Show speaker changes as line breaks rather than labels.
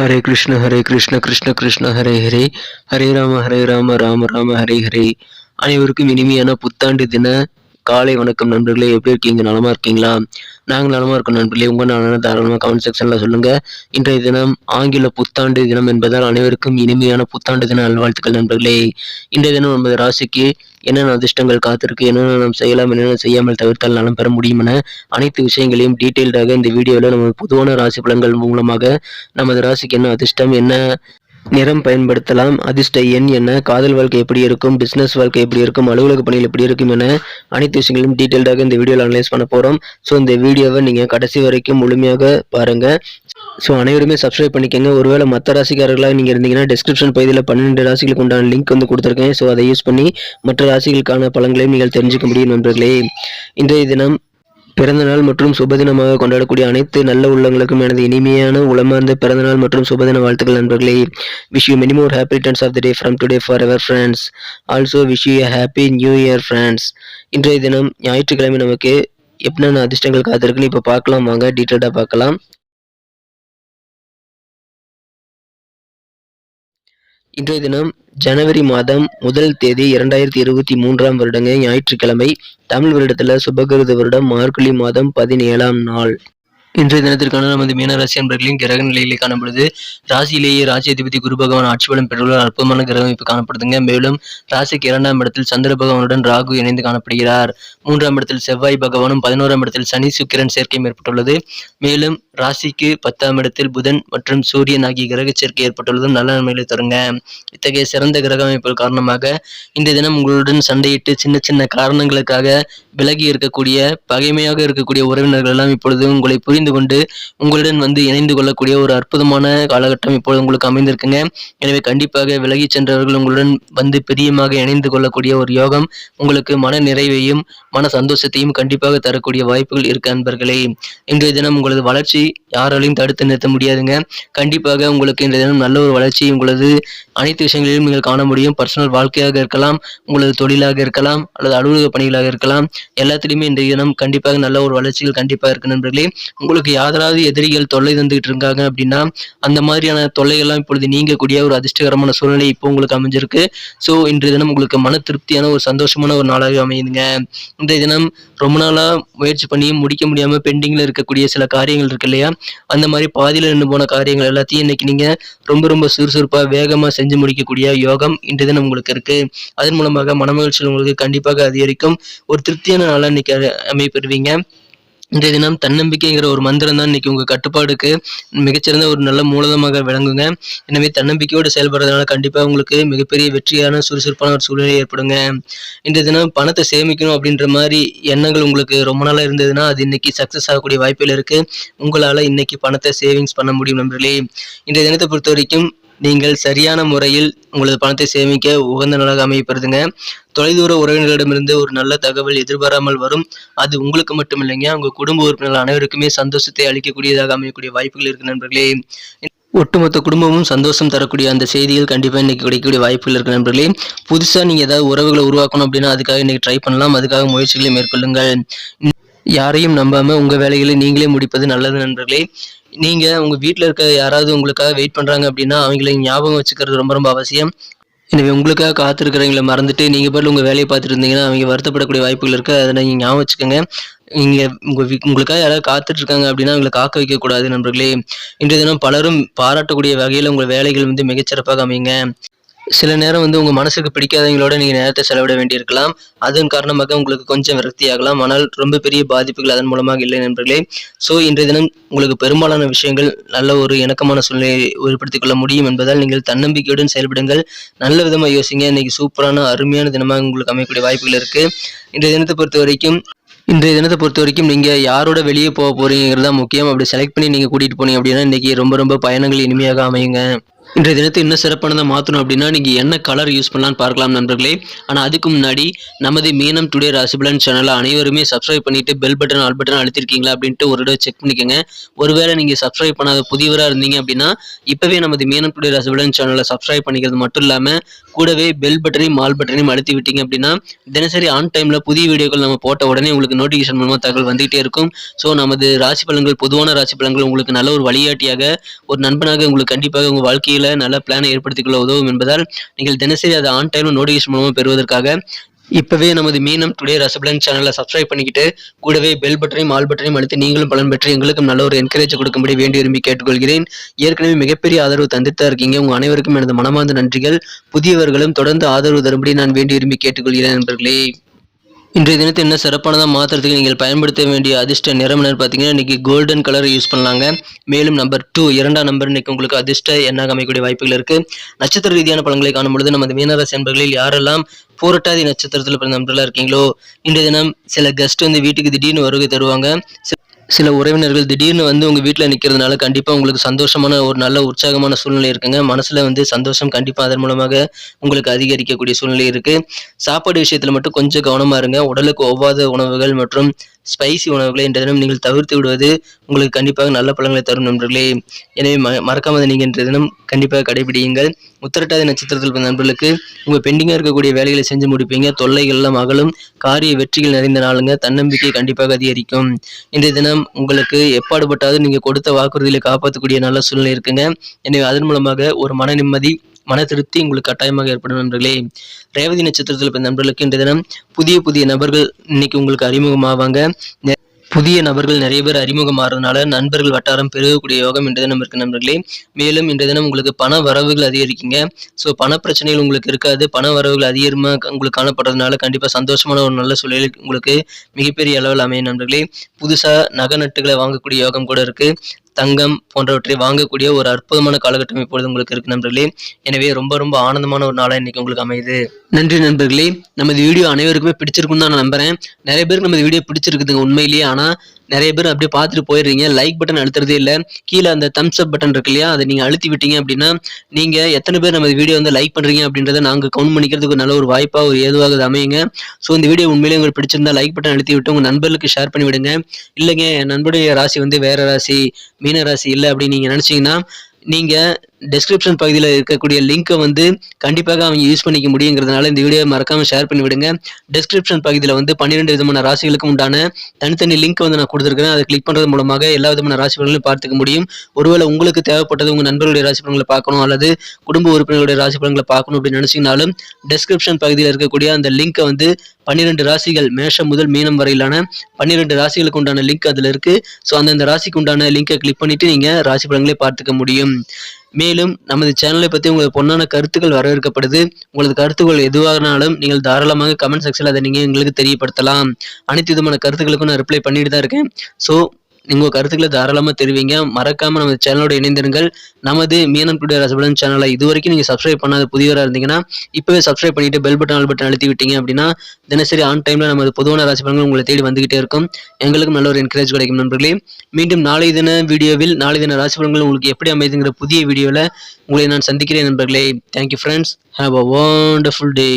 ஹரே கிருஷ்ண ஹரே கிருஷ்ண கிருஷ்ண கிருஷ்ண ஹரே ஹரே ஹரே ராம ஹரே ராம ராம ராம ஹரே ஹரே அனைவருக்கும் இனிமையான புத்தாண்டு தின காலை வணக்கம் நண்பர்களே எப்படி இருக்கீங்க? நலமா இருக்கீங்களா? நாங்கள் நலமா இருக்கோம் நண்பர்களே. உங்கள் நலன தாராளமாக கமெண்ட் செக்ஷனில் சொல்லுங்கள் இன்றைய தினம் ஆங்கில புத்தாண்டு தினம் என்பதால் அனைவருக்கும் இனிமையான புத்தாண்டு தின நல்வாழ்த்துக்கள் நண்பர்களே. இன்றைய தினம் நமது ராசிக்கு என்னென்ன அதிர்ஷ்டங்கள் காத்திருக்கு என்னென்ன நாம் செய்யலாம் என்னென்ன செய்யாமல் தவிர்த்தால் நலம் பெற முடியும் என அனைத்து விஷயங்களையும் டீட்டெயில்டாக இந்த வீடியோவில் நமது பொதுவான ராசி பலன்கள் மூலமாக நமது ராசிக்கு என்ன அதிர்ஷ்டம் என்ன நிறம் பயன்படுத்தலாம். அதிர்ஷ்ட எண் என்ன? காதல் வாழ்க்கை எப்படி இருக்கும்? பிஸ்னஸ் வாழ்க்கை எப்படி இருக்கும்? அலுவலக பணிகள் எப்படி இருக்கும் என அனைத்து விஷயங்களையும் டீட்டெயில்டாக இந்த வீடியோவில் அனலைஸ் பண்ண போகிறோம் ஸோ இந்த வீடியோவை நீங்கள் கடைசி வரைக்கும் முழுமையாக பாருங்கள் ஸோ அனைவருமே சப்ஸ்கிரைப் பண்ணிக்கோங்க. ஒருவேளை மற்ற ராசிக்காரர்களாக நீங்கள் இருந்தீங்கன்னா டிஸ்கிரிப்ஷன் பகுதியில் பன்னெண்டு ராசிகளுக்கு உண்டான லிங்க் வந்து கொடுத்துருக்கேன். ஸோ அதை யூஸ் பண்ணி மற்ற ராசிகளுக்கான பலன்களையும் நீங்கள் தெரிஞ்சுக்க முடியும் நண்பர்களே. இன்றைய தினம் பிறந்தநாள் மற்றும் சுபதினமாக கொண்டாடக்கூடிய அனைத்து நல்ல உள்ளங்களுக்கும் எனது இனிமையான உளமார்ந்த பிறந்தநாள் மற்றும் சுபதின வாழ்த்துக்கள் நண்பர்களே. Wish you many more happy returns of the day from today forever friends also wish you happy new year friends இன்றைய தினம் ஞாயிற்றுக்கிழமை நமக்கு எப்படின்னா அதிர்ஷ்டங்கள் காத்திருக்குன்னு இப்போ பார்க்கலாம். வாங்க டீட்டெயில்டாக பார்க்கலாம். இன்றைய தினம் ஜனவரி மாதம் முதல் தேதி இரண்டாயிரத்தி இருபத்தி மூன்றாம் வருடங்க ஞாயிற்றுக்கிழமை தமிழ் வருடத்தில் சுபகிருத வருடம் மார்கழி மாதம் பதினேழாம் நாள். இன்றைய தினத்திற்கான நமது மீனராசி என்பர்களின் கிரக நிலையிலே காணப்படுது. ராசியிலேயே ராசியதிபதி குரு பகவான் ஆட்சி பலம் பெற்றுள்ள அற்புதமான கிரகம் இப்போ காணப்படுதுங்க. மேலும் ராசிக்கு இரண்டாம் இடத்தில் சந்திர பகவானுடன் ராகு இணைந்து காணப்படுகிறார். மூன்றாம் இடத்தில் செவ்வாய் பகவானும் பதினோராம் இடத்தில் சனி சுக்கிரன் சேர்க்கையும் ஏற்பட்டுள்ளது. மேலும் ராசிக்கு பத்தாம் இடத்தில் புதன் மற்றும் சூரியன் ஆகிய கிரக சேர்க்கை ஏற்பட்டுள்ளதும் நல்ல நன்மைகளை தருங்க. இத்தகைய சிறந்த கிரக அமைப்புகள் காரணமாக இந்த தினம் உங்களுடன் சண்டையிட்டு சின்ன சின்ன காரணங்களுக்காக விலகி இருக்கக்கூடிய பகைமையாக இருக்கக்கூடிய உறவினர்கள் எல்லாம் இப்பொழுது உங்களை புரிந்து கொண்டு உங்களுடன் வந்து இணைந்து கொள்ளக்கூடிய ஒரு அற்புதமான காலகட்டம் இப்பொழுது உங்களுக்கு அமைந்திருக்குங்க. எனவே கண்டிப்பாக விலகி சென்றவர்கள் உங்களுடன் வந்து பிரியமாக இணைந்து கொள்ளக்கூடிய ஒரு யோகம் உங்களுக்கு மன நிறைவையும் மன சந்தோஷத்தையும் கண்டிப்பாக தரக்கூடிய வாய்ப்புகள் இருக்கு அன்பர்களே. இன்றைய தினம் உங்களது வளர்ச்சி யாராலையும் தடுத்து நிறுத்த முடியாதுங்க. கண்டிப்பாக உங்களுக்கு இன்றைய தினம் நல்ல ஒரு வளர்ச்சி உங்களது அனைத்து விஷயங்களிலும் நீங்கள் காண முடியும். பர்சனல் வாழ்க்கையாக இருக்கலாம் உங்களது தொழிலாக இருக்கலாம் அல்லது அலுவலக பணிகளாக இருக்கலாம். எல்லாத்துலேயுமே இன்றைய தினம் கண்டிப்பாக நல்ல ஒரு வளர்ச்சிகள் கண்டிப்பாக இருக்கு நண்பர்களே உங்களுக்கு யாராவது எதிரிகள் தொல்லை தந்துகிட்டு இருக்காங்க அப்படின்னா அந்த மாதிரியான தொல்லைகள்லாம் இப்பொழுது நீங்கக்கூடிய ஒரு அதிர்ஷ்டகரமான சூழ்நிலை இப்போ உங்களுக்கு அமைஞ்சிருக்கு. ஸோ இன்றைய தினம் உங்களுக்கு மன திருப்தியான ஒரு சந்தோஷமான ஒரு நாளாகவே அமையுதுங்க. இன்றைய தினம் ரொம்ப நாளாக முயற்சி பண்ணி முடிக்க முடியாமல் பெண்டிங்கில் இருக்கக்கூடிய சில காரியங்கள் இருக்கு இல்லையா? அந்த மாதிரி பாதியில் நின்று போன காரியங்கள் எல்லாத்தையும் இன்னைக்கு நீங்கள் ரொம்ப ரொம்ப சுறுசுறுப்பாக வேகமாக செஞ்சு முடிக்கக்கூடிய யோகம் இன்றைய தினம் உங்களுக்கு இருக்கு. அதன் மூலமாக மனமகிழ்ச்சிகள் உங்களுக்கு கண்டிப்பாக அதிகரிக்கும். ஒரு திருப்தியான நாளாக இன்னைக்கு அமைப்பெறுவீங்க. இன்றைய தினம் தன்னம்பிக்கைங்கிற ஒரு மந்திரம் தான் இன்னைக்கு உங்கள் கட்டுப்பாடுக்கு மிகச்சிறந்த ஒரு நல்ல மூலதனமாக விளங்குங்க. எனவே தன்னம்பிக்கையோடு செயல்படுறதுனால கண்டிப்பாக உங்களுக்கு மிகப்பெரிய வெற்றியான சுறுசுறுப்பான ஒரு சூழ்நிலை ஏற்படுங்க. இன்றைய தினம் பணத்தை சேமிக்கணும் அப்படின்ற மாதிரி எண்ணங்கள் உங்களுக்கு ரொம்ப நாளாக இருந்ததுன்னா அது இன்னைக்கு சக்ஸஸ் ஆகக்கூடிய வாய்ப்புகள் இருக்குது உங்களால் இன்னைக்கு பணத்தை சேவிங்ஸ் பண்ண முடியும் நண்பர்களே. இன்றைய தினத்தை பொறுத்த வரைக்கும் நீங்கள் சரியான முறையில் உங்களது பணத்தை சேமிக்க உகந்த நாளாக அமையப்படுதுங்க தொலைதூர உறவினர்களிடமிருந்து ஒரு நல்ல தகவல் எதிர்பாராமல் வரும். அது உங்களுக்கு மட்டும் இல்லைங்க உங்கள் குடும்ப உறுப்பினர்கள் அனைவருக்குமே சந்தோஷத்தை அளிக்கக்கூடியதாக அமையக்கூடிய வாய்ப்புகள் இருக்கு நண்பர்களே. ஒட்டுமொத்த குடும்பமும் சந்தோஷம் தரக்கூடிய அந்த செய்திகள் கண்டிப்பாக இன்றைக்கி கிடைக்கக்கூடிய வாய்ப்புகள் இருக்குது நண்பர்களே. புதுசாக நீங்கள் ஏதாவது உறவுகளை உருவாக்கணும் அப்படின்னா அதுக்காக இன்றைக்கி ட்ரை பண்ணலாம். அதுக்காக முயற்சிகளை மேற்கொள்ளுங்கள். யாரையும் நம்பாமல் உங்கள் வேலைகளை நீங்களே முடிப்பது நல்லது நண்பர்களே. நீங்கள் உங்கள் வீட்டில் இருக்க யாராவது உங்களுக்காக வெயிட் பண்ணுறாங்க அப்படின்னா அவங்களை ஞாபகம் வச்சுக்கிறது ரொம்ப ரொம்ப அவசியம். எனவே உங்களுக்காக காத்திருக்கிறவங்களை மறந்துட்டு நீங்கள் பாட்டில் உங்கள் வேலையை பார்த்துட்டு இருந்தீங்கன்னா அவங்க வருத்தப்படக்கூடிய வாய்ப்புகள் இருக்குது அதை நீங்கள் ஞாபகம் வச்சுக்கோங்க. நீங்கள் உங்கள் வீ- உங்களுக்காக யாராவது காத்துட்டு இருக்காங்க அப்படின்னா அவங்களை காக்க வைக்கக்கூடாது நண்பர்களே. இன்றைய தினம் பலரும் பாராட்டக்கூடிய வகையில் உங்கள் வேலைகள் வந்து மிகச்சிறப்பாக அமையுங்க. சில நேரம் வந்து உங்கள் மனசுக்கு பிடிக்காதவங்களோட நீங்கள் நேரத்தை செலவிட வேண்டியிருக்கலாம். அதன் காரணமாக உங்களுக்கு கொஞ்சம் விரக்தி ஆகலாம் ஆனால் ரொம்ப பெரிய பாதிப்புகள் அதன் மூலமாக இல்லை நண்பர்களே. ஸோ இன்றைய தினம் உங்களுக்கு பெரும்பாலான விஷயங்கள் நல்ல ஒரு இணக்கமான சூழ்நிலையை ஏற்படுத்திக் கொள்ள முடியும் என்பதால் நீங்கள் தன்னம்பிக்கையுடன் செயல்படுங்கள். நல்ல விதமாக யோசிங்க. இன்னைக்கு சூப்பரான அருமையான தினமாக உங்களுக்கு அமையக்கூடிய வாய்ப்புகள் இருக்குது இன்றைய தினத்தை பொறுத்த வரைக்கும் இன்றைய தினத்தை பொறுத்த வரைக்கும் நீங்கள் யாரோட வெளியே போக போகிறீங்கிறது தான் முக்கியம். அப்படி செலக்ட் பண்ணி நீங்கள் கூட்டிகிட்டு போனீங்க அப்படின்னா இன்றைக்கி ரொம்ப ரொம்ப பயணங்கள் இனிமையாக அமையுங்க. இன்றைய தினத்தை இன்னும் சிறப்பானதாக மாற்றணும் அப்படின்னா நீங்கள் என்ன கலர் யூஸ் பண்ணலாம்னு பார்க்கலாம் நண்பர்களே. ஆனால் அதுக்கு முன்னாடி நமது மீனம் டுடே ராசிபலன் சேனலை அனைவருமே சப்ஸ்கிரைப் பண்ணிட்டு பெல் பட்டன் ஆல் பட்டன் அழுத்திருக்கீங்களா அப்படின்ட்டு ஒரு தடவை செக் பண்ணிக்கோங்க. ஒருவேளை நீங்கள் சப்ஸ்கிரைப் பண்ணாத புதியவராக இருந்தீங்க அப்படின்னா இப்போவே நமது மீனம் டுடே ராசிபலன் சேனலை சப்ஸ்கிரைப் பண்ணிக்கிறது மட்டும் இல்லாமல் கூடவே பெல் பட்டனையும் ஆல் பட்டனையும் அழுத்தி விட்டீங்க அப்படின்னா தினசரி ஆன் டைமில் புதிய வீடியோக்கள் நம்ம போட்ட உடனே உங்களுக்கு நோட்டிஃபிகேஷன் மூலமாக தகவல் வந்துகிட்டே இருக்கும். ஸோ நமது ராசி பலன்கள் பொதுவான ராசி பலன்கள் உங்களுக்கு நல்ல ஒரு வழிகாட்டியாக ஒரு நண்பனாக உங்களுக்கு கண்டிப்பாக உங்கள் வாழ்க்கையில் நல்ல பிளானை ஏற்படுத்திக் கொள்ள உதவும் என்பதால் நீங்கள் தினசரி அதை ஆன் டைமில் நோட்டிஃபிகேஷன் மூலமாக பெறுவதற்காக இப்பவே நமது மீனம் டுடே ரசபலன் சேனலை சப்ஸ்கிரைப் பண்ணிக்கிட்டு கூடவே பெல் பட்டனையும் ஆல் பட்டனையும் அழுத்தி நீங்களும் பலன் பெற்று எங்களுக்கும் நல்ல ஒரு என்கரேஜ் கொடுக்கும்படி வேண்டி விரும்பி கேட்டுக்கொள்கிறேன். ஏற்கனவே மிகப்பெரிய ஆதரவு தந்துட்டு தான் இருக்கீங்க. உங்கள் அனைவருக்கும் எனது மனமார்ந்த நன்றிகள். புதியவர்களும் தொடர்ந்து ஆதரவு தரும்படி நான் வேண்டி விரும்பி கேட்டுக்கொள்கிறேன் நண்பர்களே. இன்றைய தினத்தை என்ன சிறப்பானதாக மாற்றுறதுக்கு நீங்கள் பயன்படுத்த வேண்டிய அதிர்ஷ்ட நிறம் என்னன்னு பார்த்தீங்கன்னா இன்றைக்கி கோல்டன் கலர் யூஸ் பண்ணலாங்க. மேலும் நம்பர் டூ இரண்டாம் நம்பர் இன்னைக்கு உங்களுக்கு அதிர்ஷ்ட எண்ணாக அமைக்கக்கூடிய வாய்ப்புகள் இருக்குது நட்சத்திர ரீதியான பலன்களை காணும் பொழுது நமது மீனராசி என்பர்களில் யாரெல்லாம் பூரட்டாதி நட்சத்திரத்தில் பிறந்த நண்பர்களாக இருக்கீங்களோ இன்றைய தினம் சில கெஸ்ட் வந்து வீட்டுக்கு திடீர்னு வருகை தருவாங்க. சில உறவினர்கள் திடீர்னு வந்து உங்கள் வீட்டில் நிற்கிறதுனால கண்டிப்பாக உங்களுக்கு சந்தோஷமான ஒரு நல்ல உற்சாகமான சூழ்நிலை இருக்குங்க. மனசில் வந்து சந்தோஷம் கண்டிப்பாக அதன் மூலமாக உங்களுக்கு அதிகரிக்கக்கூடிய சூழ்நிலை இருக்குது சாப்பாடு விஷயத்தில் மட்டும் கொஞ்சம் கவனமாக இருங்க. உடலுக்கு ஒவ்வாத உணவுகள் மற்றும் ஸ்பைசி உணவுகளை இன்றைய தினம் நீங்கள் தவிர்த்து விடுவது உங்களுக்கு கண்டிப்பாக நல்ல பலன்களை தரும் நண்பர்களே. எனவே ம மறக்காமல் நீங்கள் இன்றைய தினம் கண்டிப்பாக கடைபிடியுங்கள். உத்தரட்டாதி நட்சத்திரத்தில் பிறந்த நண்பர்களுக்கு உங்கள் பெண்டிங்காக இருக்கக்கூடிய வேலைகளை செஞ்சு முடிப்பீங்க. தொல்லைகள்லாம் அகலும். காரிய வெற்றிகள் நிறைந்த நாளுங்க. தன்னம்பிக்கை கண்டிப்பாக அதிகரிக்கும். இன்றைய தினம் உங்களுக்கு எப்பாடுபட்டாவது நீங்கள் கொடுத்த வாக்குறுதிகளை காப்பாற்றக்கூடிய நல்ல சூழ்நிலை இருக்குங்க. எனவே அதன் மூலமாக ஒரு மன நிம்மதி மன திருப்தி உங்களுக்கு கட்டாயமாக ஏற்படும் நண்பர்களே. ரேவதி நட்சத்திரத்தில் பிறந்த நண்பர்களுக்கு இன்றைய தினம் புதிய புதிய நபர்கள் இன்னைக்கு உங்களுக்கு அறிமுகமாவாங்க. நெ- புதிய நபர்கள் நிறைய பேர் அறிமுகமாகறதுனால நண்பர்கள் வட்டாரம் பெருகக்கூடிய யோகம் இன்றைய தினம் இருக்கு நண்பர்களே. மேலும் இன்றைய தினம் உங்களுக்கு பண வரவுகள் அதிகரிக்குங்க. ஸோ பண பிரச்சனைகள் உங்களுக்கு இருக்காது. பண வரவுகள் அதிகமாக உங்களுக்கு காணப்படுறதுனால கண்டிப்பாக சந்தோஷமான ஒரு நல்ல சூழலில் உங்களுக்கு மிகப்பெரிய அளவில் அமையும் நண்பர்களே. புதுசாக நகை நட்டுகளை வாங்கக்கூடிய யோகம் கூட இருக்கு. தங்கம் போன்றவற்றை வாங்கக்கூடிய ஒரு அற்புதமான காலகட்டம் இப்பொழுது உங்களுக்கு இருக்கு நண்பர்களே. எனவே ரொம்ப ரொம்ப ஆனந்தமான ஒரு நாளாக இன்னைக்கு உங்களுக்கு அமையுது. நன்றி நண்பர்களே. நமது வீடியோ அனைவருக்குமே பிடிச்சிருக்குன்னு தான் நான் நம்புறேன். நிறைய பேருக்கு நமது வீடியோ பிடிச்சிருக்குதுங்க உண்மையிலேயே. ஆனால் நிறைய பேர் அப்படியே பார்த்துட்டு போயிடுறீங்க. லைக் பட்டன் அழுத்துறதே இல்லை. கீழே அந்த தம்ஸ் அப் பட்டன் இருக்கு இல்லையா? அதை நீங்கள் அழுத்தி விட்டீங்க அப்படின்னா நீங்கள் எத்தனை பேர் நம்ம வீடியோ வந்து லைக் பண்ணுறீங்க அப்படின்றத நாங்கள் கவுண்ட் பண்ணிக்கிறதுக்கு நல்ல ஒரு வாய்ப்பாக ஒரு ஏதுவாக அது அமையுங்க. ஸோ இந்த வீடியோ உண்மையிலேயே உங்களுக்கு பிடிச்சிருந்தா லைக் பட்டன் அழுத்தி விட்டு உங்கள் நண்பர்களுக்கு ஷேர் பண்ணி விடுங்க. இல்லைங்க என் நண்பருடைய ராசி வந்து வேற ராசி மீன ராசி இல்லை அப்படின்னு நீங்கள் நினச்சிங்கன்னா நீங்கள் டெஸ்கிரிப்ஷன் பகுதியில் இருக்கக்கூடிய லிங்கை வந்து கண்டிப்பாக அவங்க யூஸ் பண்ணிக்க முடியுங்கிறதுனால இந்த வீடியோ மறக்காமல் ஷேர் பண்ணி விடுங்க டெஸ்கிரிப்ஷன் பகுதியில் வந்து பன்னிரெண்டு விதமான ராசிகளுக்கு உண்டான தனித்தனி லிங்க் வந்து நான் கொடுத்துருக்கேன். அதை கிளிக் பண்ணுறது மூலமாக எல்லா விதமான ராசி பார்த்துக்க முடியும். ஒருவேளை உங்களுக்கு தேவைப்பட்டது உங்கள் நண்பர்களுடைய ராசிபலங்களை பார்க்கணும் அல்லது குடும்ப உறுப்பினர்களுடைய ராசிபலங்களை பார்க்கணும் அப்படின்னு நினச்சிங்கனாலும் டெஸ்கிரிப்ஷன் பகுதியில் இருக்கக்கூடிய அந்த லிங்கை வந்து பன்னிரெண்டு ராசிகள் மேஷம் முதல் மீனம் வரையிலான பன்னிரெண்டு ராசிகளுக்கு உண்டான லிங்க் அதில் இருக்குது ஸோ அந்தந்த ராசிக்கு உண்டான லிங்கை கிளிக் பண்ணிட்டு நீங்கள் ராசி பலன்களை பார்த்துக்க முடியும். மேலும் நமது சேனலை பற்றி உங்களுக்கு பொன்னான கருத்துக்கள் வரவேற்கப்படுது. உங்களது கருத்துக்கள் எதுவாகனாலும் நீங்கள் தாராளமாக கமெண்ட் செக்ஷனில் அதை நீங்கள் எங்களுக்கு தெரியப்படுத்தலாம். அனைத்து விதமான கருத்துக்களுக்கும் நான் ரிப்ளை பண்ணிட்டு தான் இருக்கேன். ஸோ உங்கள் கருத்துக்களை தாராளமாக தெரிவிங்க. மறக்காமல் நமது சேனலோட இணைந்திருங்கள். நமது மீனம் டுடே ரசபலன் சேனலை இது வரைக்கும் நீங்கள் சப்ஸ்கிரைப் பண்ணாத புதியவராக இருந்தீங்கன்னா இப்போவே சப்ஸ்கிரைப் பண்ணிட்டு பெல் பட்டன் ஆல் பட்டன் அழுத்தி விட்டீங்க அப்படின்னா தினசரி ஆன் டைமில் நமது பொதுவான ராசிபலன்கள் உங்களை தேடி வந்துகிட்டே இருக்கும். எங்களுக்கும் நல்ல ஒரு என்கரேஜ் கிடைக்கும் நண்பர்களே. மீண்டும் நாளை தின வீடியோவில் நாளை தின ராசிபலன்கள் உங்களுக்கு எப்படி அமைதுங்கிற புதிய வீடியோவில் உங்களை நான் சந்திக்கிறேன் நண்பர்களே. Thank you friends have a wonderful day